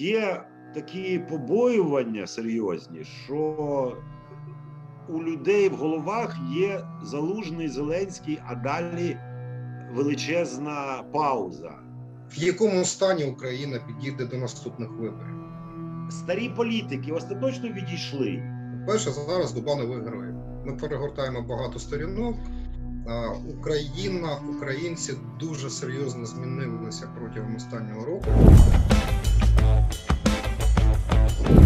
є такі побоювання серйозні, що у людей в головах є залужний Зеленський, а далі величезна пауза. В якому стані Україна підійде до наступних виборів? Старі політики остаточно відійшли. Перше, зараз доба нових героїв. Ми перегортаємо багато сторінок. Україна, українці дуже серйозно змінилися протягом останнього року.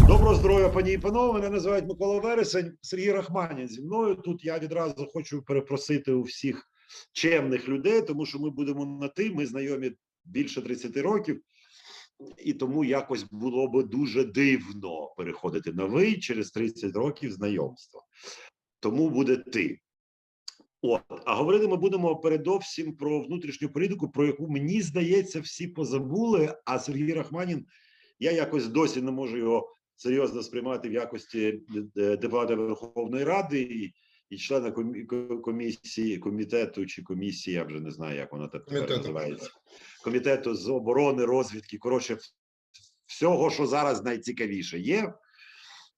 Доброго здоров'я, пані і панове. Мене називають Микола Вересень, Сергій Рахманін. Зі мною тут я відразу хочу перепросити у всіх чемних людей, тому що ми будемо на ти. Ми знайомі більше 30 років, і тому якось було би дуже дивно переходити на ви через 30 років знайомства. Тому буде ти. От, а говорити ми будемо передовсім про внутрішню політику, про яку мені здається, всі позабули. А Сергій Рахманін, я якось досі не можу його серйозно сприймати в якості е, депутата Верховної Ради і, і члена комісії, комітету чи комісії, я вже не знаю, як вона тепер Комітету. називається. Комітету з оборони, розвідки. Коротше, всього, що зараз найцікавіше є.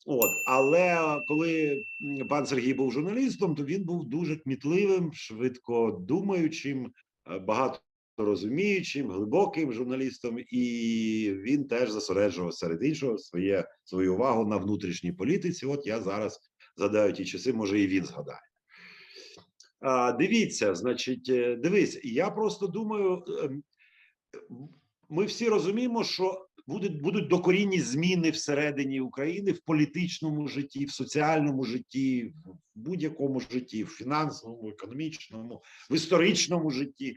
От, але коли пан Сергій був журналістом, то він був дуже кмітливим, швидко думаючим, е, багато розуміючим, глибоким журналістом, і він теж зосереджував серед іншого своє свою увагу на внутрішній політиці. От я зараз згадаю ті часи, може, і він згадає. А, дивіться, значить, е, дивись, я просто думаю, ем, ми всі розуміємо, що будуть, будуть докорінні зміни всередині України в політичному житті, в соціальному житті, в будь-якому житті, в фінансовому, економічному, в історичному житті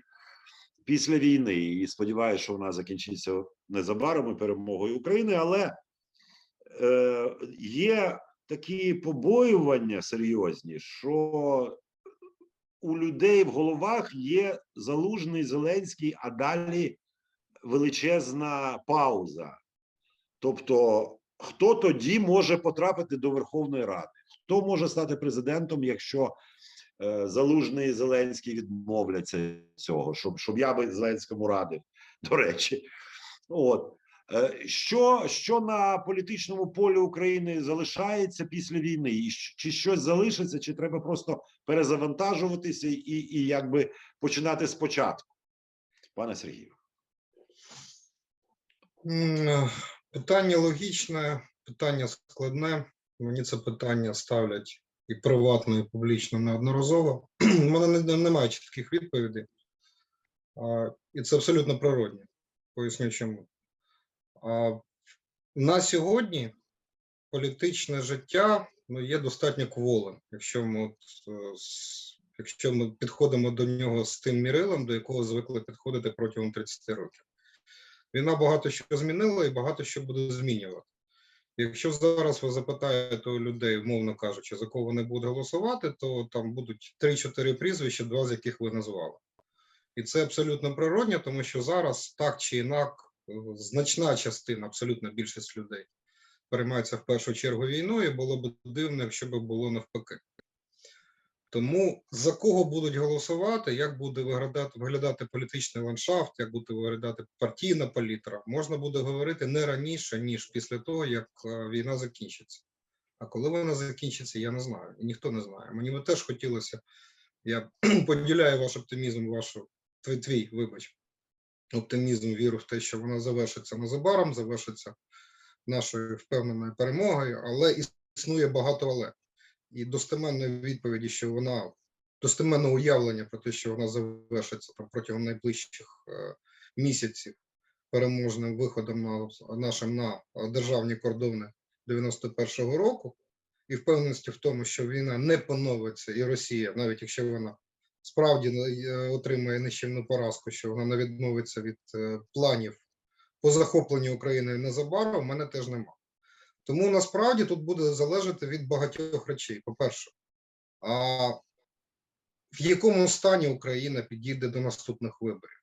після війни. І сподіваюся, що вона закінчиться незабаром і перемогою України, але е, є такі побоювання серйозні, що у людей в головах є залужний Зеленський, а далі величезна пауза. Тобто, хто тоді може потрапити до Верховної Ради? Хто може стати президентом, якщо залужний і Зеленський відмовляться цього, щоб, щоб я би Зеленському радив, до речі. От. Е, Що, що на політичному полі України залишається після війни? І чи щось залишиться, чи треба просто перезавантажуватися і, і якби починати спочатку? Пане Сергію. Питання логічне, питання складне. Мені це питання ставлять і приватно, і публічно неодноразово. У мене не- немає чітких відповідей. І це абсолютно природне. Поясню чому. На сьогодні політичне життя ну, є достатньо кволим, якщо ми, от, е, якщо ми підходимо до нього з тим мірилом, до якого звикли підходити протягом 30 років. Війна багато що змінила і багато що буде змінювати. Якщо зараз ви запитаєте у людей, умовно кажучи, за кого вони будуть голосувати, то там будуть 3-4 прізвища, два з яких ви назвали. І це абсолютно природньо, тому що зараз так чи інак е, значна частина, абсолютно більшість людей переймається в першу чергу війною. і Було б дивно, якщо б було навпаки. Тому за кого будуть голосувати, як буде виглядати, виглядати політичний ландшафт, як буде виглядати партійна палітра, можна буде говорити не раніше, ніж після того, як е, війна закінчиться. А коли вона закінчиться, я не знаю. І ніхто не знає. Мені би теж хотілося, я поділяю ваш оптимізм, вашу твій, твій, вибач, оптимізм, віру в те, що вона завершиться незабаром, завершиться нашою впевненою перемогою, але існує багато але і достеменної відповіді, що вона достеменне уявлення про те, що вона завершиться там протягом найближчих е, місяців переможним виходом на нашим на державні кордони 91-го року, і впевненості в тому, що війна не поновиться, і Росія, навіть якщо вона справді е, отримає нищівну поразку, що вона не відмовиться від е, планів по захопленню України незабаром, мене теж немає. Тому насправді тут буде залежати від багатьох речей. По-перше, а в якому стані Україна підійде до наступних виборів?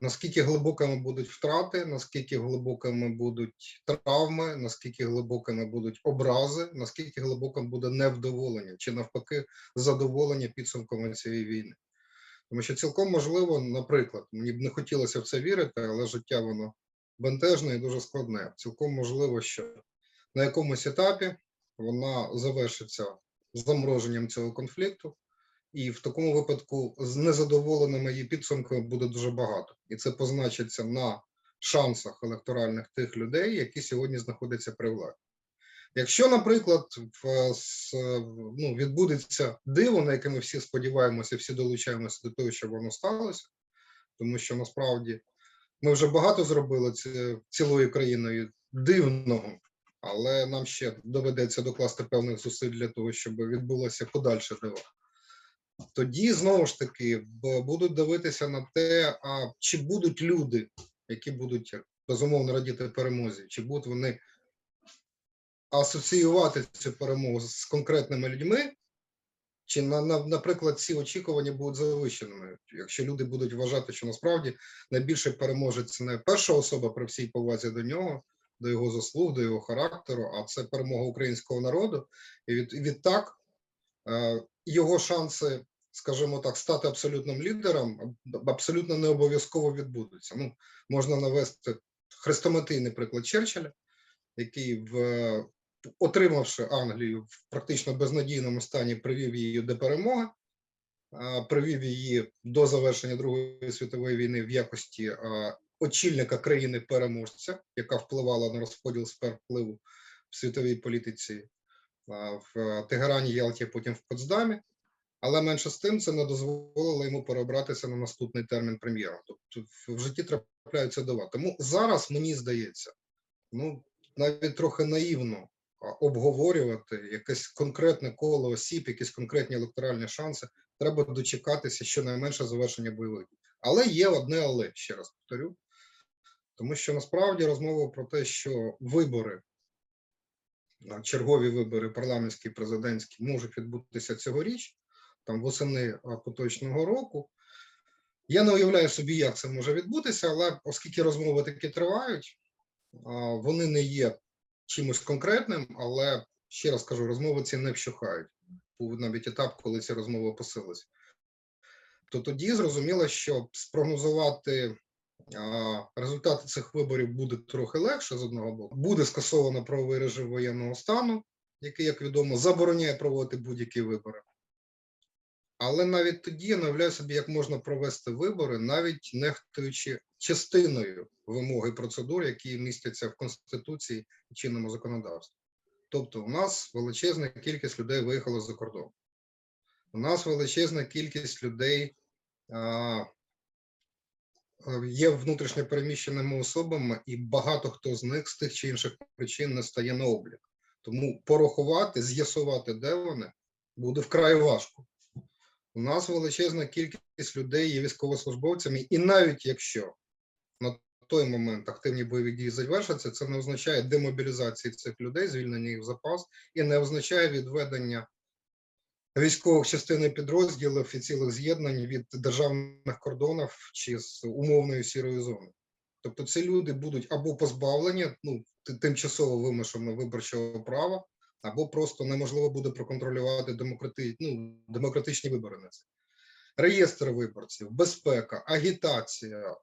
Наскільки глибокими будуть втрати, наскільки глибокими будуть травми, наскільки глибокими будуть образи, наскільки глибоким буде невдоволення чи навпаки задоволення підсумками цієї війни? Тому що цілком можливо, наприклад, мені б не хотілося в це вірити, але життя воно бентежне і дуже складне. Цілком можливо, що на якомусь етапі вона завершиться замороженням цього конфлікту, і в такому випадку з незадоволеними її підсумками буде дуже багато, і це позначиться на шансах електоральних тих людей, які сьогодні знаходяться при владі. Якщо, наприклад, ну, відбудеться диво, на яке ми всі сподіваємося, всі долучаємося до того, щоб воно сталося, тому що насправді ми вже багато зробили ці- цілою країною дивного, але нам ще доведеться докласти певних зусиль для того, щоб відбулося подальше диво. Тоді знову ж таки будуть дивитися на те, а чи будуть люди, які будуть безумовно радіти перемозі, чи будуть вони асоціювати цю перемогу з конкретними людьми, чи на, на, наприклад, ці очікування будуть завищеними, якщо люди будуть вважати, що насправді найбільше переможець не перша особа при всій повазі до нього, до його заслуг, до його характеру, а це перемога українського народу. І від, відтак е, його шанси, скажімо так, стати абсолютним лідером абсолютно не обов'язково відбудуться. Ну, можна навести хрестоматийний приклад Черчилля, який в отримавши Англію в практично безнадійному стані, привів її до перемоги, привів її до завершення Другої світової війни в якості очільника країни-переможця, яка впливала на розподіл сфер впливу в світовій політиці в Тегерані, Ялті, потім в Потсдамі. Але менше з тим це не дозволило йому переобратися на наступний термін прем'єра. Тобто в- житті трапляються дива. Тому зараз мені здається, ну навіть трохи наївно обговорювати якесь конкретне коло осіб, якісь конкретні електоральні шанси. Треба дочекатися щонайменше завершення бойових дій. Але є одне але, ще раз повторю, тому що насправді розмова про те, що вибори, чергові вибори, парламентські, президентські, можуть відбутися цьогоріч, там восени поточного року. Я не уявляю собі, як це може відбутися, але оскільки розмови таки тривають, вони не є чимось конкретним, але ще раз кажу, розмови ці не вщухають. Був навіть етап, коли ці розмови посилилися. То тоді зрозуміло, що спрогнозувати а, результати цих виборів буде трохи легше з одного боку. Буде скасовано правовий режим воєнного стану, який, як відомо, забороняє проводити будь-які вибори. Але навіть тоді я уявляю собі, як можна провести вибори, навіть нехтуючи частиною вимоги процедур, які містяться в Конституції і чинному законодавстві. Тобто, у нас величезна кількість людей виїхала за кордон. У нас величезна кількість людей а, а, є внутрішньо переміщеними особами, і багато хто з них з тих чи інших причин не стає на облік. Тому порахувати, з'ясувати, де вони, буде вкрай важко. У нас величезна кількість людей є військовослужбовцями, і навіть якщо на той момент активні бойові дії завершаться, це не означає демобілізації цих людей, звільнення їх в запас, і не означає відведення військових частин підрозділів і цілих з'єднань від державних кордонів чи з умовної сірої зони. Тобто ці люди будуть або позбавлені ну, тимчасово вимушено виборчого права, або просто неможливо буде проконтролювати демократи... ну, демократичні вибори на це. Реєстр виборців, безпека, агітація,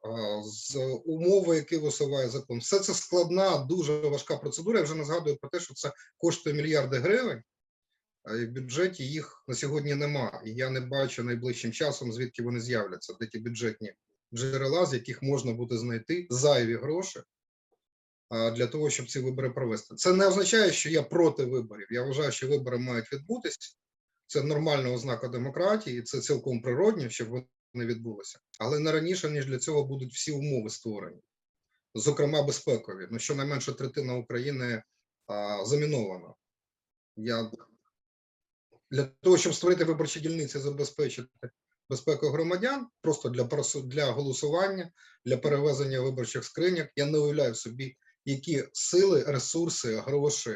з умови, які висуває закон. Все це складна, дуже важка процедура. Я вже не згадую про те, що це коштує мільярди гривень, а в бюджеті їх на сьогодні нема. І я не бачу найближчим часом, звідки вони з'являться, де ті бюджетні джерела, з яких можна буде знайти зайві гроші для того, щоб ці вибори провести. Це не означає, що я проти виборів. Я вважаю, що вибори мають відбутися. Це нормальна ознака демократії, це цілком природньо, щоб вони відбулися. Але не раніше, ніж для цього будуть всі умови створені, зокрема безпекові. Ну, щонайменше третина України а, замінована. Я для того, щоб створити виборчі дільниці, забезпечити безпеку громадян, просто для для голосування, для перевезення виборчих скриньок, я не уявляю собі, які сили, ресурси, гроші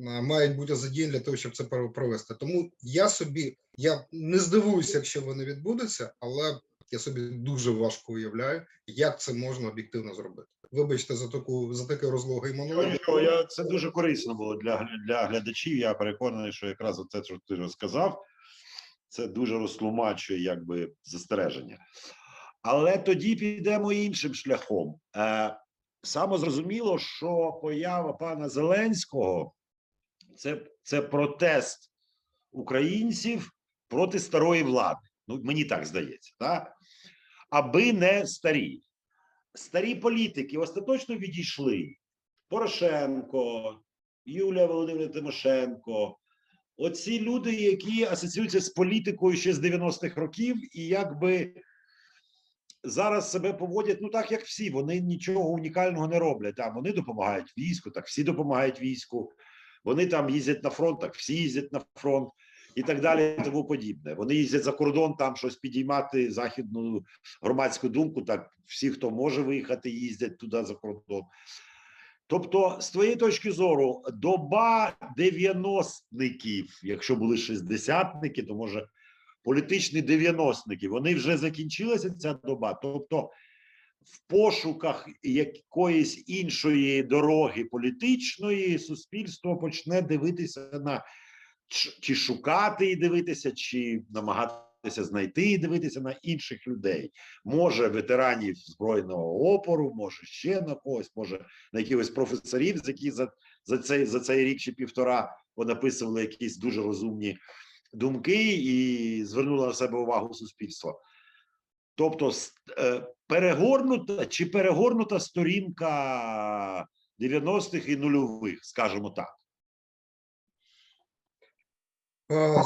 а, мають бути задіяні для того, щоб це провести. Тому я собі я не здивуюся, якщо вони відбудуться, але я собі дуже важко уявляю, як це можна об'єктивно зробити. Вибачте за таку за такий розлогий монолог. Я, це дуже корисно було для, для глядачів. Я переконаний, що якраз це, що ти розказав, це дуже розтлумачує якби застереження. Але тоді підемо іншим шляхом. Е, самозрозуміло, що поява пана Зеленського це, це протест українців проти старої влади. Ну, мені так здається, так? аби не старі. Старі політики остаточно відійшли. Порошенко, Юлія Володимирівна Тимошенко. Оці люди, які асоціюються з політикою ще з 90-х років, і якби зараз себе поводять ну так, як всі. Вони нічого унікального не роблять. Там вони допомагають війську, так всі допомагають війську. Вони там їздять на фронт, так всі їздять на фронт і так далі, і тому подібне. Вони їздять за кордон, там щось підіймати західну громадську думку. Так всі, хто може виїхати, їздять туди за кордон. Тобто, з твоєї точки зору, доба 90-ників, якщо були шістдесятники, то може політичні 90-ники, вони вже закінчилася ця доба. Тобто, в пошуках якоїсь іншої дороги політичної суспільство почне дивитися на чи шукати і дивитися, чи намагатися знайти і дивитися на інших людей. Може, ветеранів збройного опору, може ще на когось, може на якихось професорів, які за, за цей за цей рік чи півтора понаписували якісь дуже розумні думки і звернуло на себе увагу суспільства. Тобто, е, перегорнута чи перегорнута сторінка 90-х і нульових, скажімо так.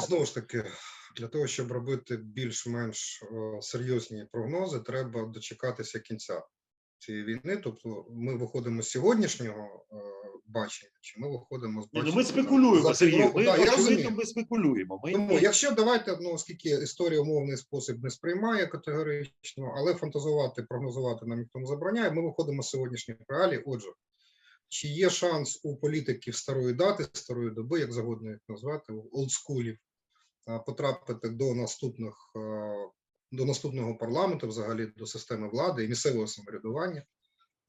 Знову ж таки, для того, щоб робити більш-менш серйозні прогнози, треба дочекатися кінця цієї війни. Тобто, ми виходимо з сьогоднішнього е, бачення, чи ми виходимо з Ні, ну ми спекулюємо, Сергій. Ми, Да, я ми спекулюємо. Ми, Тому, якщо давайте, ну оскільки історія умовний спосіб не сприймає категорично, але фантазувати, прогнозувати нам ніхто не забороняє, ми виходимо з сьогоднішніх реалій. Отже, чи є шанс у політиків старої дати, старої доби, як завгодно їх назвати, олдскулів, потрапити до наступних е, до наступного парламенту, взагалі до системи влади і місцевого самоврядування?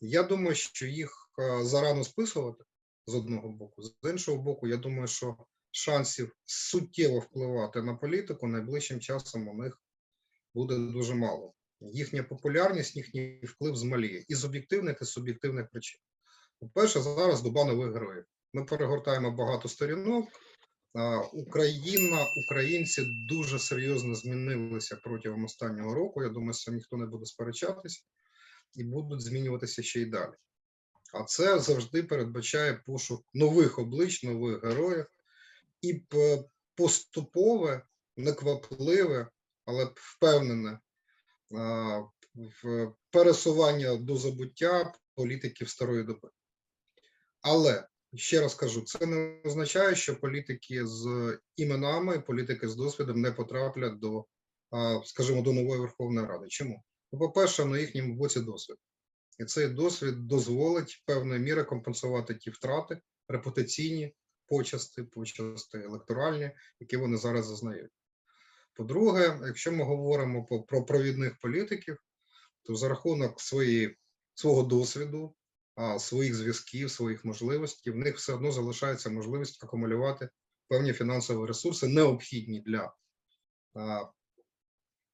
Я думаю, що їх е, зарано списувати з одного боку, з іншого боку, я думаю, що шансів суттєво впливати на політику найближчим часом у них буде дуже мало. Їхня популярність, їхній вплив змаліє і з об'єктивних, і суб'єктивних причин. По-перше, зараз доба нових героїв. Ми перегортаємо багато сторінок. Україна, українці дуже серйозно змінилися протягом останнього року. Я думаю, що ніхто не буде сперечатися і будуть змінюватися ще й далі. А це завжди передбачає пошук нових облич, нових героїв і поступове, неквапливе, але впевнене в пересування до забуття політиків старої доби. Але ще раз кажу, це не означає, що політики з іменами, політики з досвідом не потраплять до, скажімо, до нової Верховної Ради. Чому? Ну, по-перше, на їхньому боці досвід. І цей досвід дозволить певною мірою компенсувати ті втрати, репутаційні почасти, почасти електоральні, які вони зараз зазнають. По-друге, якщо ми говоримо про провідних політиків, то за рахунок своєї, свого досвіду, своїх зв'язків, своїх можливостей, в них все одно залишається можливість акумулювати певні фінансові ресурси, необхідні для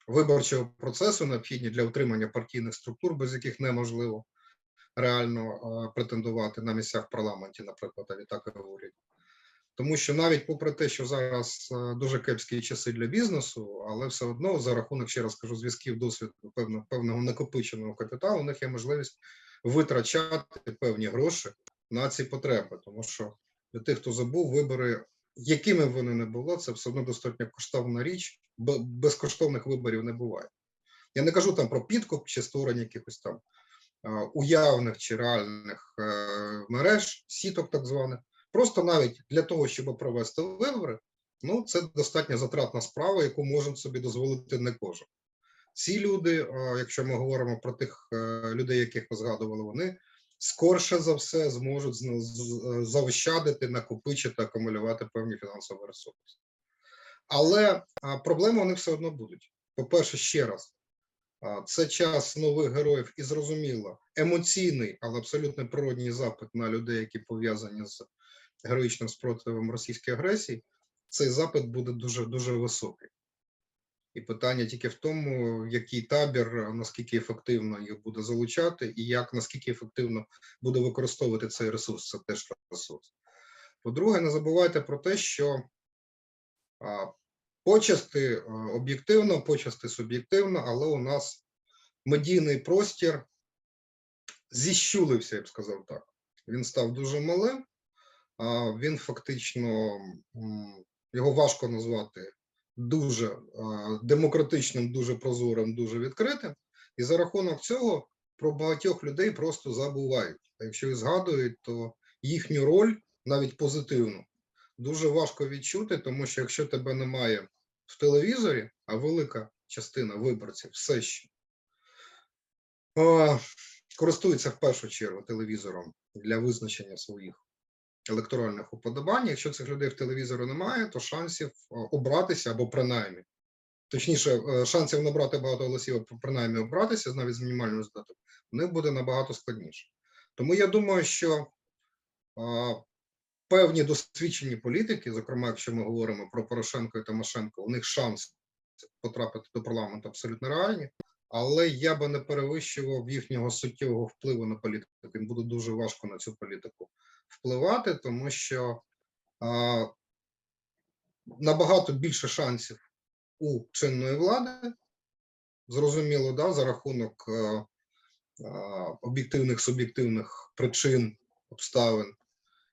виборчого процесу, необхідні для утримання партійних структур, без яких неможливо реально претендувати на місця в парламенті, наприклад, а відтак і в. Тому що навіть попри те, що зараз дуже кепські часи для бізнесу, але все одно за рахунок, ще раз кажу, зв'язків досвіду певного, певного накопиченого капіталу, у них є можливість витрачати певні гроші на ці потреби. Тому що для тих, хто забув, вибори, якими б вони не було, це все одно достатньо коштовна річ, бо безкоштовних виборів не буває. Я не кажу там про підкуп чи створення якихось там уявних чи реальних е, мереж, сіток так званих. Просто навіть для того, щоб провести вибори, ну це достатньо затратна справа, яку може собі дозволити не кожен. Ці люди, е, якщо ми говоримо про тих е, людей, яких ви згадували, вони скорше за все зможуть е, заощадити, накопичити, акумулювати певні фінансові ресурси. Але проблеми вони все одно будуть. По-перше, ще раз, це час нових героїв і зрозуміло, емоційний, але абсолютно природній запит на людей, які пов'язані з героїчним спротивом російської агресії. Цей запит буде дуже дуже високий. І питання тільки в тому, який табір, наскільки ефективно їх буде залучати, і як наскільки ефективно буде використовувати цей ресурс. Це теж ресурс. По-друге, не забувайте про те, що почасти об'єктивно, почасти суб'єктивно, але у нас медійний простір зіщулився, я б сказав так. Він став дуже малим, він фактично його важко назвати дуже демократичним, дуже прозорим, дуже відкритим. І за рахунок цього про багатьох людей просто забувають. А якщо і згадують, то їхню роль, навіть позитивну, дуже важко відчути, тому що якщо тебе немає в телевізорі, а велика частина виборців все ще користується в першу чергу телевізором для визначення своїх електоральних уподобань. Якщо цих людей в телевізору немає, то шансів е, обратися або принаймні, точніше, е, шансів набрати багато голосів, або принаймні обратися навіть з мінімальним результатом, в них буде набагато складніше. Тому я думаю, що а, певні досвідчені політики, зокрема, якщо ми говоримо про Порошенко і Тимошенко, у них шанс потрапити до парламенту абсолютно реальні. Але я би не перевищував їхнього суттєвого впливу на політику. Їм буде дуже важко на цю політику впливати, тому що а, набагато більше шансів у чинної влади, зрозуміло, да, за рахунок а, а, об'єктивних суб'єктивних причин, обставин,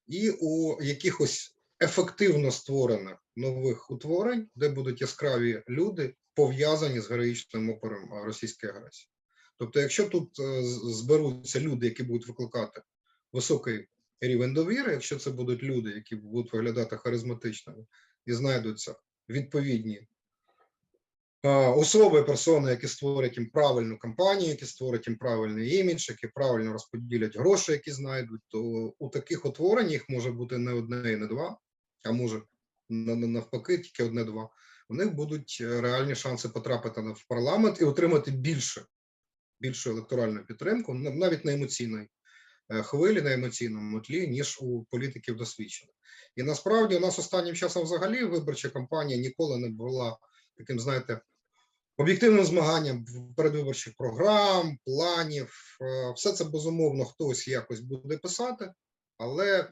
і у якихось ефективно створених нових утворень, де будуть яскраві люди, пов'язані з героїчним опором російської агресії. Тобто, якщо тут е, зберуться люди, які будуть викликати високий рівень довіри, якщо це будуть люди, які будуть виглядати харизматичними і знайдуться відповідні особи, персони, які створять їм правильну кампанію, які створять їм правильний імідж, які правильно розподілять гроші, які знайдуть, то у таких утворень їх може бути не одне і не два, а може на- на- навпаки, тільки одне-два. У них будуть е, реальні шанси потрапити в парламент і отримати більше, більшу електоральну підтримку, на- навіть на емоційній е, хвилі, на емоційному тлі, ніж у політиків досвідчених. І насправді у нас останнім часом взагалі виборча кампанія ніколи не була таким, знаєте, об'єктивним змаганням передвиборчих програм, планів. Е, Все це безумовно хтось якось буде писати, але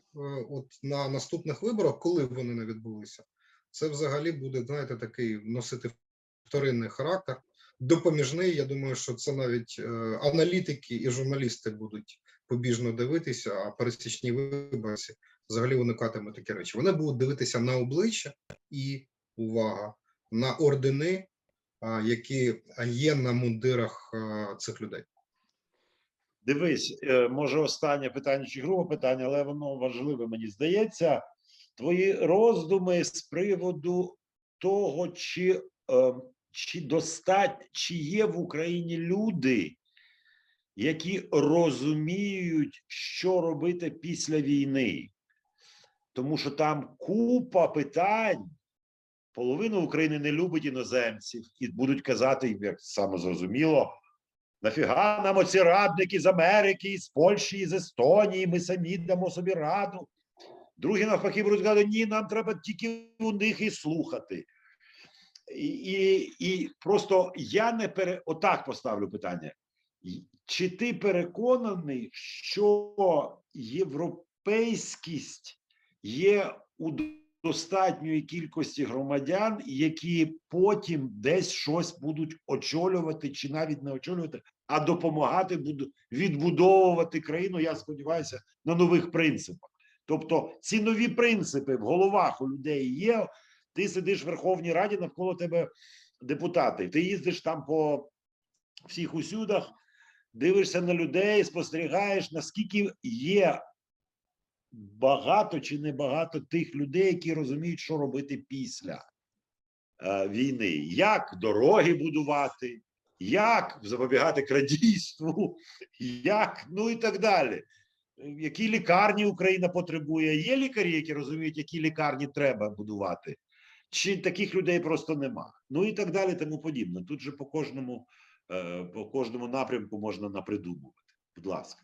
от на наступних виборах, коли вони не відбулися, це взагалі буде, знаєте, такий носити вторинний характер. Допоміжний, я думаю, що це навіть е, аналітики і журналісти будуть побіжно дивитися, а пересічні виборці взагалі уникатимуть такі речі. Вони будуть дивитися на обличчя і увага на ордени, які є на мундирах а, цих людей. Дивись, е, може останнє питання чи грубе питання, але воно важливе, мені здається. Твої роздуми з приводу того, чи, е, чи достать, чи є в Україні люди, які розуміють, що робити після війни. Тому що там купа питань. Половина України не любить іноземців і будуть казати, як саме зрозуміло, Нафіга нам оці радники з Америки, з Польщі, з Естонії, ми самі дамо собі раду. Другі навпаки будуть казати, ні, нам треба тільки у них і слухати. І, і, і просто я не пере... отак поставлю питання. Чи ти переконаний, що європейськість є у достатньої кількості громадян, які потім десь щось будуть очолювати, чи навіть не очолювати, а допомагати відбудовувати країну. Я сподіваюся, на нових принципах. Тобто, ці нові принципи в головах у людей є. Ти сидиш в Верховній Раді, навколо тебе депутати. Ти їздиш там по всіх усюдах, дивишся на людей, спостерігаєш, наскільки є багато чи небагато тих людей, які розуміють, що робити після е, війни, як дороги будувати, як запобігати крадійству, як ну і так далі. Е, Які лікарні Україна потребує? Є лікарі, які розуміють, які лікарні треба будувати, чи таких людей просто нема. Ну і так далі, тому подібне. Тут же по кожному, е, по кожному напрямку можна напридумувати. Будь ласка.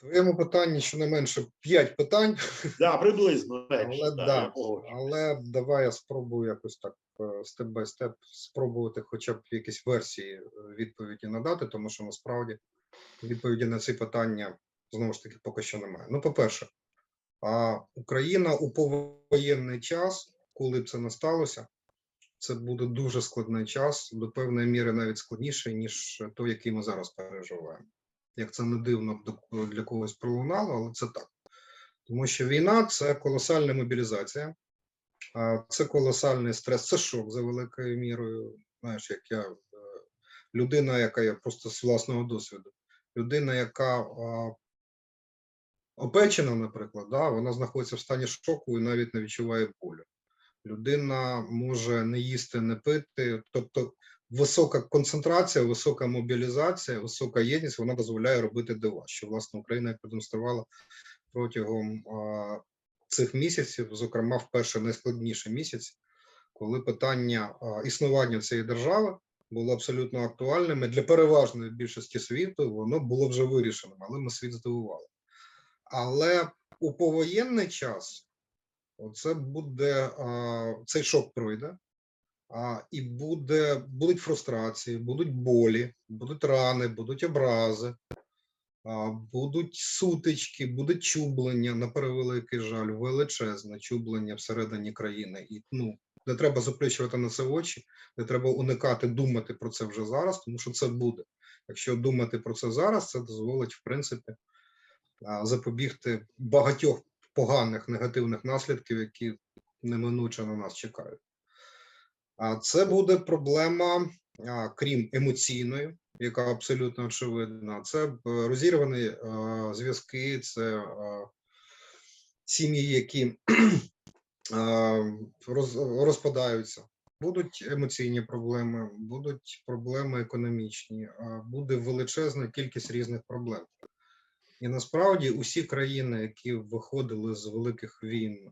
твоєму питанні щонайменше 5 питань, Да, приблизно менше, але да, да, але давай я спробую якось так степ бай степ спробувати хоча б якісь версії е, відповіді надати, тому що насправді відповіді на ці питання знову ж таки поки що немає. Ну, по-перше, Україна у повоєнний час, коли б це не сталося, це буде дуже складний час, до певної міри навіть складніший, ніж той, який ми зараз переживаємо. Як це не дивно для когось пролунало, але це так. Тому що війна це колосальна мобілізація, це колосальний стрес, це шок за великою мірою. Знаєш, як я е, людина, яка я просто з власного досвіду, людина, яка опечена, наприклад, да, вона знаходиться в стані шоку і навіть не відчуває болю. Людина може не їсти, не пити, тобто висока концентрація, висока мобілізація, висока єдність, вона дозволяє робити дива, що власне Україна продемонструвала протягом а, цих місяців, зокрема в перший найскладніший місяць, коли питання а, існування цієї держави було абсолютно актуальним і для переважної більшості світу, воно було вже вирішеним, але ми світ здивували. Але у повоєнний час це буде цей шок пройде, і буде, будуть фрустрації, будуть болі, будуть рани, будуть образи, будуть сутички, буде чублення, на превеликий жаль, величезне чублення всередині країни. І ну, не треба заплющувати на це очі, не треба уникати думати про це вже зараз, тому що це буде. Якщо думати про це зараз, це дозволить, в принципі, запобігти багатьох поганих негативних наслідків, які неминуче на нас чекають. А це буде проблема, крім емоційної, яка абсолютно очевидна. Це е, розірвані е, зв'язки, це е, сім'ї, які розпадаються. Будуть емоційні проблеми, будуть проблеми економічні, буде величезна кількість різних проблем. І насправді усі країни, які виходили з великих війн,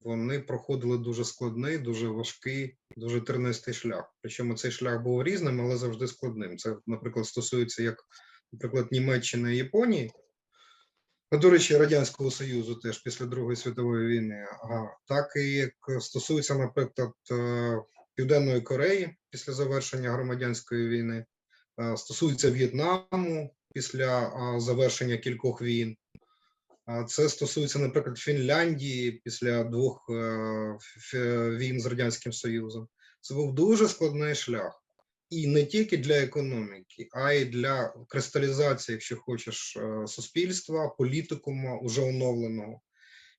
вони проходили дуже складний, дуже важкий, дуже тернистий шлях. Причому цей шлях був різним, але завжди складним. Це, наприклад, стосується як, наприклад, Німеччини і Японії. А, До речі, Радянського Союзу теж після Другої світової війни, ага, так і як стосується, наприклад, е, Південної Кореї після завершення громадянської війни, е, стосується В'єтнаму після завершення кількох війн. Це стосується, наприклад, Фінляндії після двох е, війн з Радянським Союзом. Це був дуже складний шлях. І не тільки для економіки, а й для кристалізації, якщо хочеш, е, суспільства, політикума уже оновленого.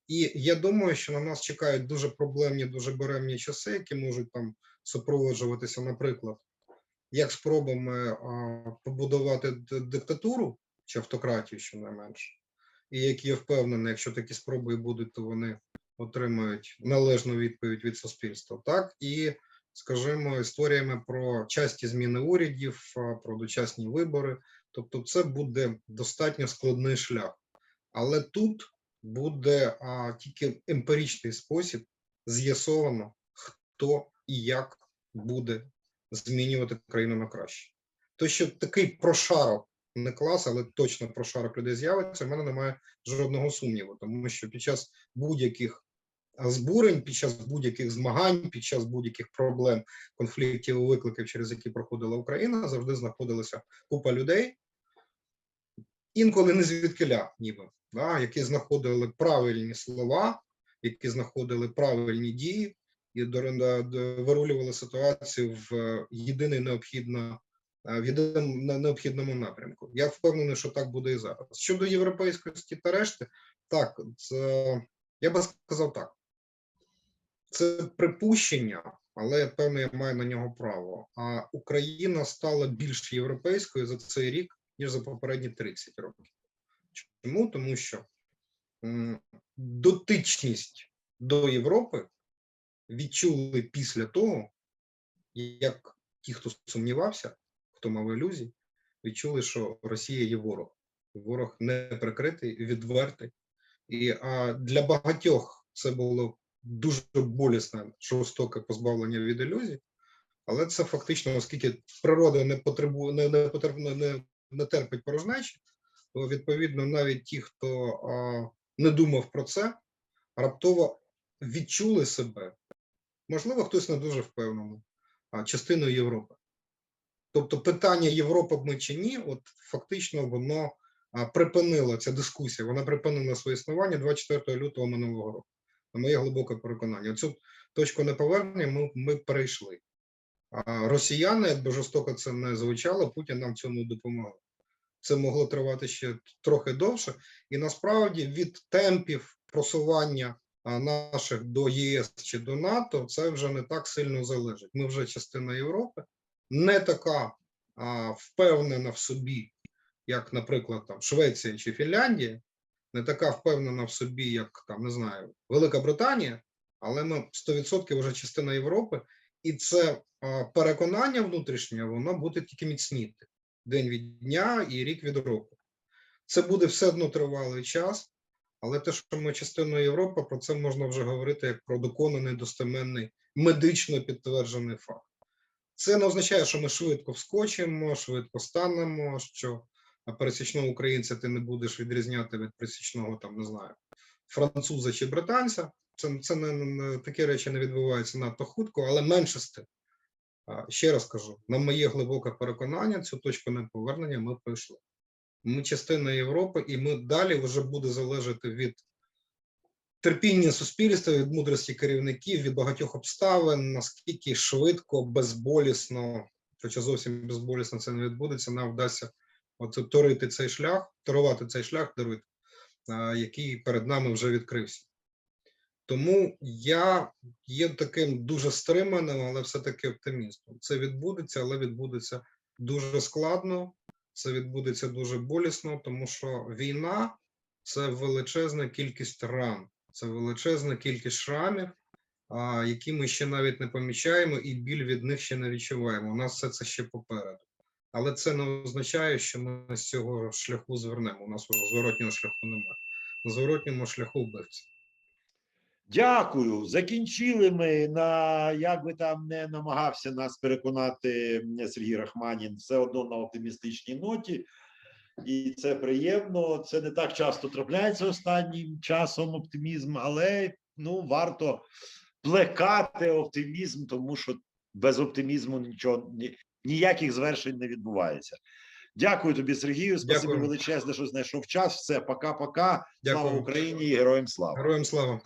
І я думаю, що на нас чекають дуже проблемні, дуже беремні часи, які можуть там супроводжуватися, наприклад, як спробами побудувати диктатуру чи автократію, щонайменше, і які я впевнений, якщо такі спроби будуть, то вони отримають належну відповідь від суспільства. Так і скажімо, історіями про часті зміни урядів, про дочасні вибори. Тобто, це буде достатньо складний шлях, але тут буде а, тільки емпіричний спосіб з'ясовано, хто і як буде змінювати країну на краще. То, що такий прошарок, не клас, але точно прошарок людей з'явиться, в мене немає жодного сумніву, тому що під час будь-яких збурень, під час будь-яких змагань, під час будь-яких проблем, конфліктів викликів, через які проходила Україна, завжди знаходилася купа людей, інколи не звідкиля, ніби, да, які знаходили правильні слова, які знаходили правильні дії і вирулювали ситуацію в е, єдиний необхідно е, в єдиному необхідному напрямку. Я впевнений, що так буде і зараз. Щодо європейськості та решти, так це я би сказав так. Це припущення, але я певно, я маю на нього право. А Україна стала більш європейською за цей рік, ніж за попередні 30 років. Чому? Тому що дотичність до Європи відчули після того, як ті, хто сумнівався, хто мав ілюзії, відчули, що Росія є ворог. Ворог не прикритий, відвертий. І а, для багатьох це було дуже болісне, жорстоке позбавлення від ілюзій, але це фактично, оскільки природа не потребує, не, не, потребує, не, не терпить порожнечі, то відповідно навіть ті, хто а, не думав про це, раптово відчули себе. Можливо, хтось не дуже впевнений, частиною Європи. Тобто питання Європи ми чи ні, от фактично воно припинило ця дискусія. Вона припинила своє існування 24 лютого минулого року. На моє глибоке переконання. Цю точку неповернення ми, ми перейшли. А росіяни, якби жорстоко це не звучало, Путін нам в цьому допомагав. Це могло тривати ще трохи довше, і насправді від темпів просування наших до ЄС чи до НАТО це вже не так сильно залежить. Ми вже частина Європи, не така а, впевнена в собі, як, наприклад, там Швеція чи Фінляндія, не така впевнена в собі, як там не знаю, Велика Британія, але ми 100% вже частина Європи, і це а, переконання внутрішнє, воно буде тільки міцніти. День від дня і рік від року. Це буде все одно тривалий час, але те, що ми частиною Європи, про це можна вже говорити як про доконаний, достеменний, медично підтверджений факт. Це не означає, що ми швидко вскочимо, швидко станемо, що пересічного українця ти не будеш відрізняти від пересічного, там не знаю, француза чи британця. Це, це не, не такі речі не відбуваються надто хутко, але менше з тим. Ще раз кажу, на моє глибоке переконання, цю точку неповернення ми пройшли. Ми частина Європи, і ми далі вже буде залежати від терпіння суспільства, від мудрості керівників, від багатьох обставин, наскільки швидко, безболісно, хоча зовсім безболісно це не відбудеться, нам вдасться торити цей шлях, торувати цей шлях, даруйте, а, який перед нами вже відкрився. Тому я є таким дуже стриманим, але все-таки оптимістом. Це відбудеться, але відбудеться дуже складно, це відбудеться дуже болісно, тому що війна це величезна кількість ран, це величезна кількість шрамів, які ми ще навіть не помічаємо, і біль від них ще не відчуваємо. У нас все це ще попереду. Але це не означає, що ми з цього шляху звернемо. У нас зворотнього шляху немає. На зворотньому шляху вбивці. Дякую. Закінчили ми на як би там не намагався нас переконати Сергій Рахманін, все одно на оптимістичній ноті. І це приємно. Це не так часто трапляється останнім часом оптимізм, але ну варто плекати оптимізм, тому що без оптимізму нічого ні- ніяких звершень не відбувається. Дякую тобі, Сергію. Спасибо Дякую. величезне, що знайшов час. Все, пока-пока. Слава Україні і героям слава. Героям слава!